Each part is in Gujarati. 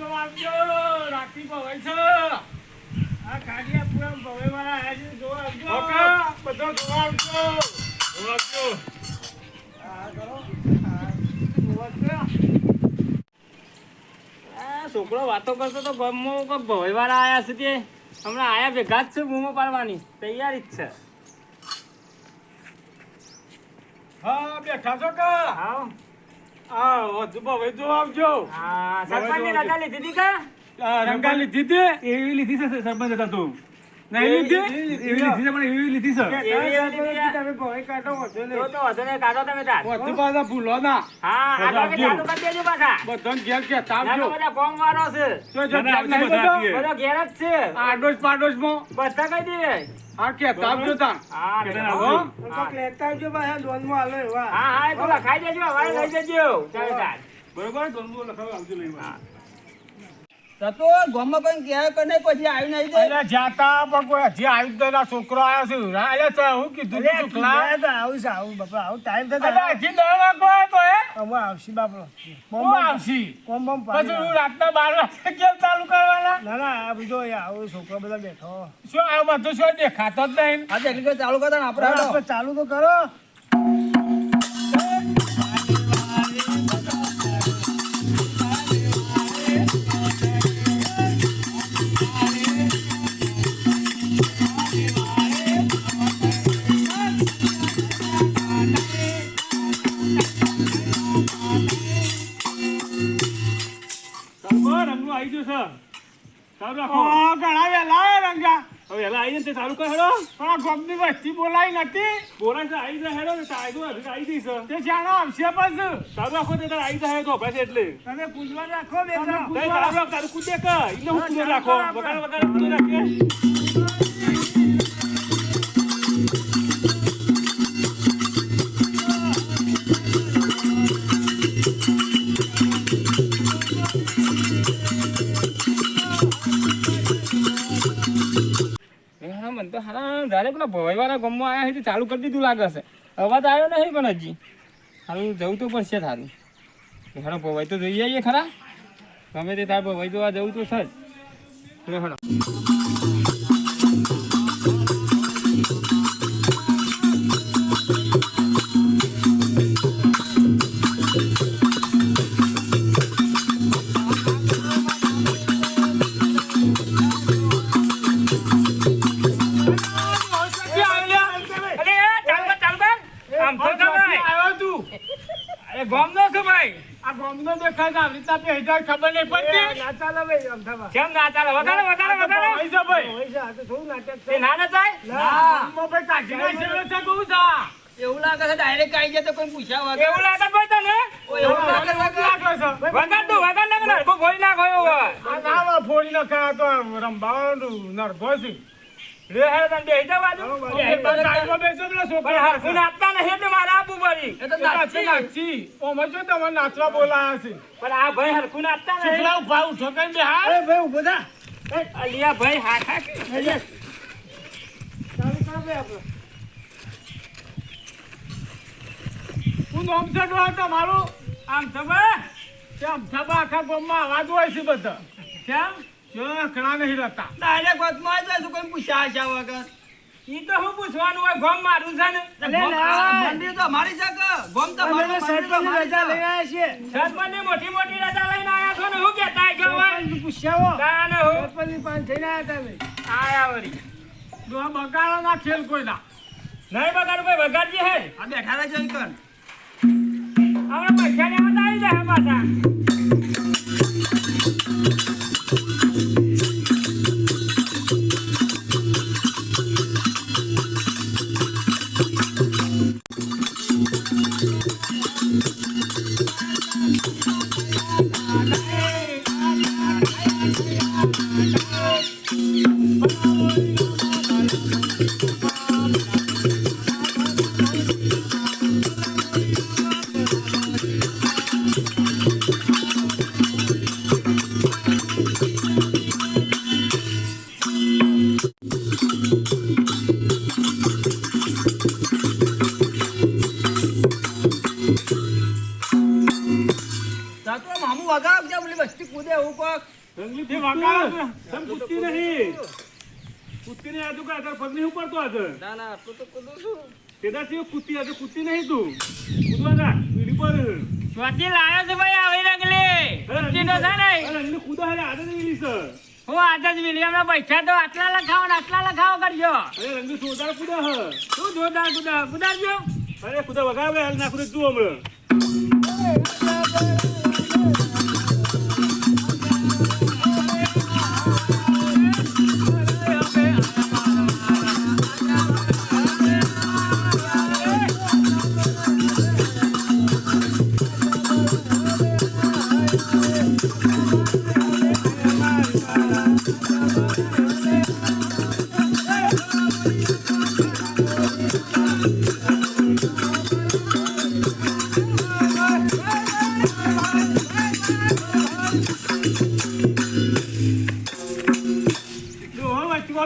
જો આવજો રાતી ભવાઈ છે આ કાઢિયા ભવાઈ વાળા આયા છે જો આવજો ઓકે બધો જો આવજો જો આવજો આ કરો આ જો આવજો આ છોકરો વાતો કરતો તો કોઈક ભવાઈ વાળા આવ્યા છે તે. હમણાં આયા ભેગા જ છે બૂમો પાડવાની. તૈયારી જ છે. હા બેઠા છો કા? આવો આ વધુ ભવાઈ જો આવજો. આ સરપંચની રજા લીધી હતી કા? રંગા લીધી હતી? એવી લીધી છે સરપંચ હતા તું. નહીં એવી લીધી એવી લીધી છે એવી એવી લીધી છે. તમે ભવાઈ કાઢો વધુ તો તો વધુ ને કાઢો તમે તાર. વધુ પાછા ભૂલો ના. હા આગળ કે ચાલુ કરી દેજો પાછા. બધાને ઘેર કે ના બધા કોમ વાળો છે. જો જો ના, ના, ઘેર નહીં બધા બધો? આપીએ. બધો ઘેર જ છે. આડોશ પાડોશમાં બધા કહી દે? આ કે તાપજો તા હા હો. કોક લેતા આવજો પાછા લોનમાં હાલો એવા. હા હા એ તો લખાઈ દેજો હવે લઈ જજો ચાલો તાર. બરોબર ડોનબો લખાવો આવજો લઈ તો ગામમાં કોઈ કહેવાય કે નહીં પછી આવી નહીં દે અલ્યા જાતા પણ કોઈ હજી આવી તો. છોકરો આવ્યો છે અલ્યા તો હું કીધું તું? આવું છે આવું બાપા આવું ટાઈમ અલ્યા હજી આવ્યો તો એ? હવે આવશી બાપડો હું આવશી? કોમ પછી હું રાતના બાર વાગે કેમ ચાલુ કરવાના ના ના આ બીજો આવું છોકરો બધા બેઠો શું આ બધું શું દેખાતો જ નહીં આ ટેકનિકલ ચાલુ કરતા. આપણે ચાલુ તો કરો ગોમની વસ્તી બોલાઈ નથી. બોલાય છે આવી જાય હેડો તો આવી હજી આવી જઈશ. તે જાણો આવશે પણ ચાલુ રાખો તે તારે આવી જાય તો ભાઈ એટલે. તમે પૂજવા રાખો બે તારું કૂદે કે? એટલે હું કૂદો રાખો. વગાડ વગાડ રાખીએ. તો હારા જ્યારે પેલા ભવાઈવાળા ગામમાં આયા છે ચાલુ કરી દીધું લાગે છે. અવાજ આવ્યો નહીં પણ હજી હારું, જવું તો પડશે થારું હેડો ભવાઈ તો જોઈ આવીએ ખરા. ગમે તે તાર ભવાઈ જોવા જવું તો છે જ. જાય ખબર નહીં પડતી. ના ચાલે ભાઈ આમ થવા. કેમ ના ચાલે વગાડો વગાડો વગાડો. ભવાઈ ભાઈ. હોય આ તો થોડું નાટક છે. ના ના જાય ના, ભાઈ કાઢી નાખેલો છે, કહું છે. એવું લાગે છે ડાયરેક્ટ આવી જાય તો કોઈ પૂછ્યા વગર. એવું લાગે ભાઈ તને? એવું લાગે વગર. છે. વગાડ તું ને હરખું ભોય ના ગયો હોય. આ નાવા ફોડી નાખ્યા તો આમ રંભાવાનું નરભો છે. લે હે તને બેહી જા બાજુ સાઈડમાં બેસો પેલા છોકરા. હરખું નાચતા નહીં એટલે મારે આપવું પડી એ તો નાચી નાચી નાચી. જો તમે નાચવા બોલાયા છે. પણ આ ભાઈ હરખું નાચતા નહીં છોકરા ઊભા ઉઠો કઈ બેહાર. અરે ભાઈ ઊભો થા અલિયા ભાઈ હા કે ચાલુ કરો ભાઈ આપણે હું નામ છે ડોહા તમારું? આમ ભાઈ કેમ? સભા આખા ગામમાં અવાજ હોય છે બધા. કેમ ઘણા નહીં રહેતા. કોઈ પૂછ્યા વગર ઈ તો હું પૂછવાનું હોય ગોમ મારું છે ને ના. મંદિર તો કે ગોમ તો રજા. આવ્યા મોટી મોટી રજા લઈને આયા છો ને હું આયા છો હવે? પૂછ્યા તાને હું થઈને આવ્યા તમે આયા વળી ડોહા બગાડો ના ખેલ કોઈના. નહીં બગાડું ભાઈ બગાડજી હે આ બેઠા રહેજો ઈ કણ. હમણાં પૈસા લેવા આવી જાય પાછા રંગલી તે. વગાડો. તમ પૂછતી નહીં પૂછતી નહીં આજુ કાં તારા પગ નહીં ઉપડતો આજે ના ના તું તો કૂદું છું. તેનાથી કૂદતી આજે કૂદતી નહીં તું. કૂદવા જા પીડી પર. ચોથી લાયો છે ભાઈ આવી રંગલી. છે ને. રંગલી આદત છે. હું પૈસા તો આટલા લખાવો ને આટલા લખાવો કરજો. અરે રંગલી જોરદાર કુદા હ શું જોરદાર કુદા? કુદારજો અરે કુદા વગાવે હાલ નાખું જુઓ હમણાં.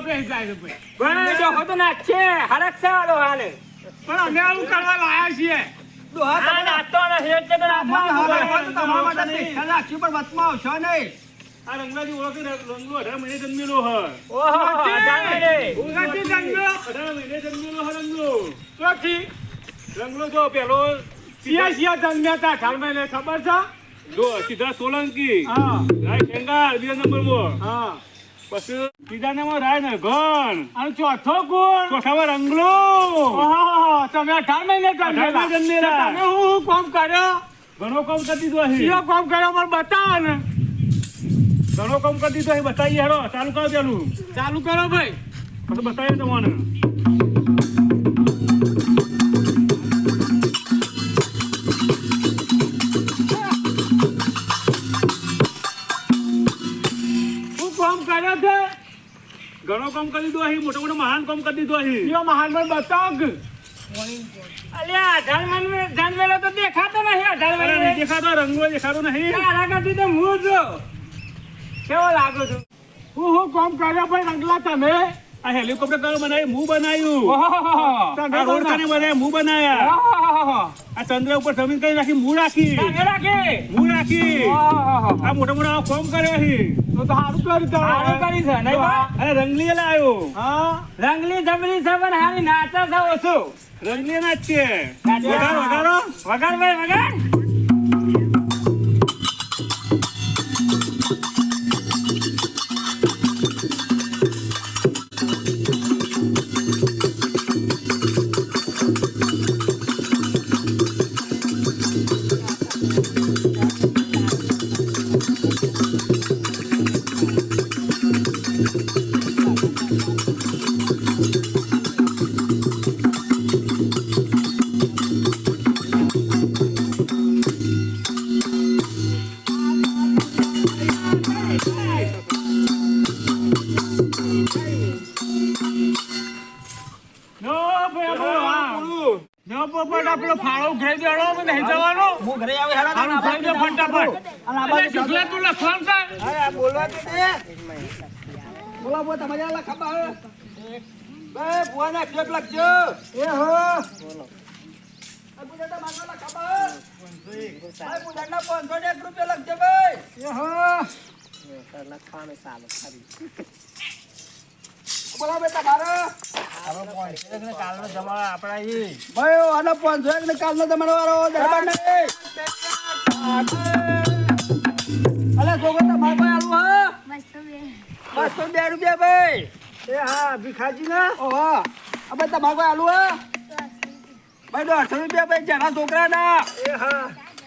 બેસી. જાય ભાઈ. ભાઈ ડોહો તો નાચશે હરખ વાળો હાલે. પણ અમે આવું કરવા લાયા છીએ. રંગલો અઢાર મહિને જન્મેલો હ. ઓહો જાણે રે. નથી રંગલો. અઢાર મહિને જન્મેલો હ રંગલો. ચોથી રંગલો જો પેલો સિયા સિયા જન્મ્યા હતા મહિને ખબર છે? જો સીધા સોલંકી. હા. રાય ખેંગાર બીજા નંબરમાં. હા. પછી ત્રીજા નંબર રાય ઘણ. અને ચોથો ગુણ. ચોથામાં રંગલો. તમે અઢાર મહિને. તમે હું કામ કર્યો? ઘણો કામ કરી દીધો કયો કામ કર્યો? મને બતાવો ને ઘણો કામ કરી દીધો અહીં. બતાવીએ હેડો. ચાલુ કરો ચાલુ કરો ભાઈ. પછી બતાવીએ તમને. કામ કરી દીધો અહીં મોટો મોટો મહાન કામ કરી દીધો અહીં. કયો મહાન મને બતાવ કે. અલ્યા અઢાર મહિને જન્મેલો તો દેખાતો નહીં અઢાર મહિને દેખાતો રંગો દેખાતો નહીં. કરતી તો હું છું. કેવો લાગો છું? હું હું કામ કર્યો ભાઈ રંગલા તમે? આ હેલિકોપ્ટર કયો બનાવ્યું હું બનાવ્યું આ રોડ કાને બનાવ્યા હું બનાવ્યા આ ચંદ્ર ઉપર જમીન કઈ રાખી હું રાખી. મૂળ રાખી. હું રાખી. આ મોટા મોટા ફોર્મ કર્યો અહીં તો સારું કર્યું તમે. સારું કરી છે નહીં અરે રંગલી લાવ્યો હા. રંગલી છે પણ હારી નાચા છે ઓછું. રંગલી ના જ છે વગાડો વગાડો. વગાડ ભાઈ વગાડ. આપણો ફાળો ઉઘરાઈ દેવાનો અમે નહીં જવાનો. હું ઘરે આવે હેલા આનું ઉઘરાઈ દે ફટાફટ. અને આ અરે બાજુ શીખલા તું લખવાનું છે? અરે બોલવા દે બોલા બોલ તમારે આલા લખા બા બે બુઆ કેપ લાગજો લખજો. એ હો. આ બુડાના માથા લખા બા આ 500 એક રૂપિયા લાગજો ભાઈ. એ હો. બોલા બેટા મારો. કાલનો જમાડો આપણા ઈ. ભાઈ આનો 500 ને કાલનો તમારો વારો દરબાર અલે છોકરો તમારે ભાઈ આલું હા? બસો બે. રૂપિયા ભાઈ. એ હા ભીખાજી ના? ઓહો અબે તમારે આલુ હે? ભાઈ દોઢસો રૂપિયા ભાઈ જણા છોકરાના એ હા.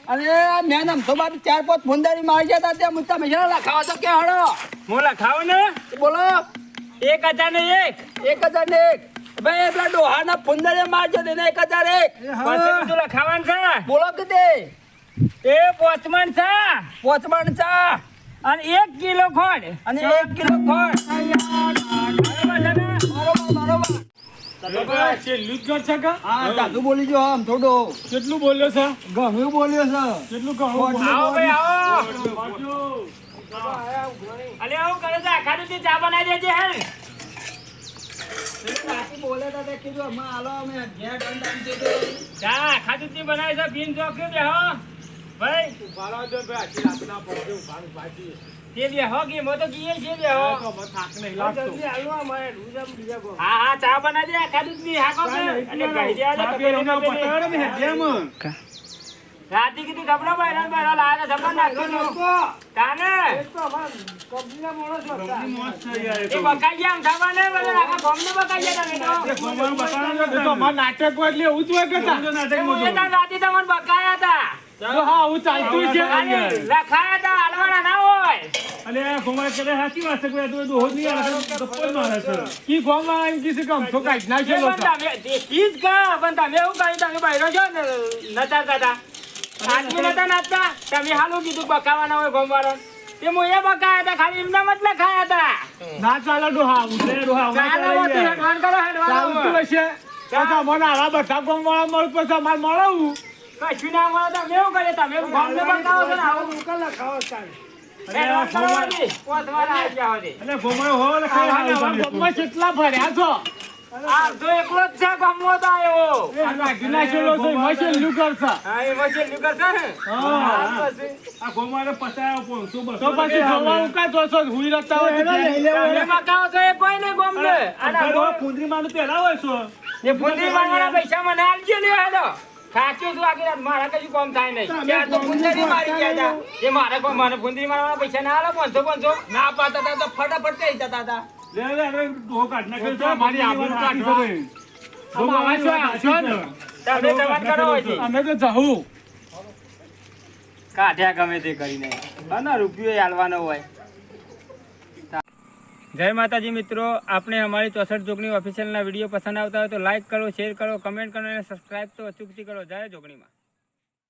અરે મેં આમ તો બાપી ચાર પાંચ ફોનદારી મારી જતા ત્યાં મુદ્દા મેં લખાવા તો કે હળો હું લખાવો ને. બોલો. એક હજાર ને એક. એક હજાર ને એક. ભાઈ પેલા ડોહાના ફોનદારી મારજો ને એક હજાર એક. લખાવાનું છે? બોલો કે તે. એ પોચમણ છે? પોચમણ છે. અને એક કિલો ખોડ અને એક કિલો ખોડ બોલી જો આમ થોડો. કેટલું બોલ્યો છે? ગમ્યું બોલ્યો છે. કેટલું કહું આવો ભાઈ આવો. અલે આવું કરે છે આખા દૂધની ચા બનાવી દેજે હે તો તે ચા આખા દૂધની બનાવી છે પીન ચોખ્યું છે ભાઈ ઉભારો જો ભાઈ આખી રાતના પડશે ઉભારું ભાજી તે હો તો હો. તો હા હા ચા બનાવી દે આખા હાકો રાતી કીધું ધબડો બૈરા બૈરા લાયા ધબડો નાખ્યો કાને તો અમારા કંપનીના માણસો હતા. છે યાર એ એ બકાઈ ગયા થવા ને મને આખા ગામનું બકાઈ ગયા તમે તો. એ ભગવાન તો અમારે નાટક હોય એટલે એવું જ હોય કે તા? એવું તો. નાટકમાં એ જો. તાર રાતી તમને બકાયા હતા. તો હા, આવું ચાલતું છે. લખાયા હતા હાલવાના ના હોય. અને આ કરે સાચી વાત છે કે આ તો દોહો નહીં આવે, ગપ્પો મારે એમ નાખેલો. જ કા પણ તમે એવું કહ્યું તમે છો ને નતા હતા. આદમી નતા નાચતા તમે હાલું કીધું બકાવાના હોય ગોમવાળો તે હું એ બકાયા હતા ખાલી એમના મત લખાયા હતા. ના ચાલે ડોહા, ઉતરે ડોહા, ચાલો ચાલે મોટી યાર. હેડવાન કરો હેડવાન. ચાલતું હશે. પાછા મને આવા બધા ગામવાળા મળે પછી અમારે મળવું. કશું ના મળે એવું કરે તમે ગોમને છો આવું. ચાલે. ચાલે. કેટલા ફર્યા છો? આ એકલો જ છે ગોમો તો આવ્યો. આ કાઢી છે, એમાં છેલ્લું કરશે. હા એ વચ્ચે નીકળશે ને? હા. હા, આ ગોમારે પચાયો પોણસો બસો. તો પછી જવાનું કાં જોશો? હુઈ રહેતા હોય લઈ લેવો. તમે બકાવો છો? એ કોઈ નહીં ગોમને અને આ કુંદરી માનું પેલા હોય છો એ ફૂંદરી મારવાના પૈસા મને આલજો ને હેડો સાચું છું આખી રાત મારા કશું કામ થાય નહીં. ત્યાં તો ફૂંદરી મારી ગયા હતા એ મારે કોઈ મને ફૂંદરી મારવાના પૈસા ના આલો પાંચસો પાંચસો. ના પાતા હતા તો ફટાફટ કહી જતા હતા અમે તો જવું કાઢ્યા ગમે તે કરીને. અને રૂપિયો આલવાનો હોય. જય માતાજી મિત્રો આપણે અમારી ચોસઠ જોગણી ઓફિશિયલના વીડિયો પસંદ આવતા હોય તો લાઈક કરો શેર કરો કમેન્ટ કરો અને સબસ્ક્રાઈબ તો અચૂકથી કરો. જય જોગણીમાં